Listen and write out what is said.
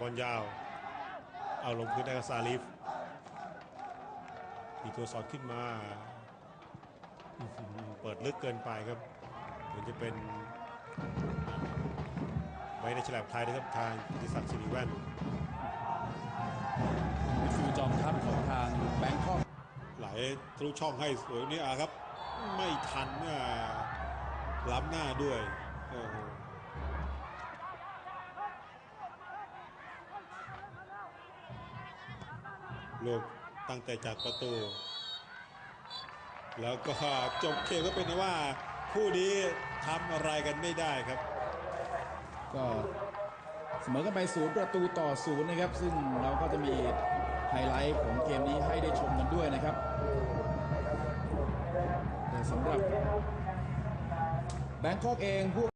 บอลยาว เอาลงพื้นได้กับซาลิฟมีตัวสอดขึ้นมา เปิดลึกเกินไปครับเหมือนจะเป็นไว้ในฉลับไทยนะครับทางกิติศักดิ์สิริแว่นฟิวจอมทัพของทางแบงคอกไหลทะลุช่องให้สวยนี่อาครับ ไม่ทันอะล้ำหน้าด้วยโอ้โห ลูกตั้งแต่จากประตู แล้วก็จบเกมก็เป็นว่าคู่นี้ทำอะไรกันไม่ได้ครับ ก็เสมอกันไปศูนย์ประตูต่อศูนย์นะครับ ซึ่งเราก็จะมีไฮไลท์ของเกมนี้ให้ได้ชมกันด้วยนะครับแต่สำหรับแบงคอกเองผู้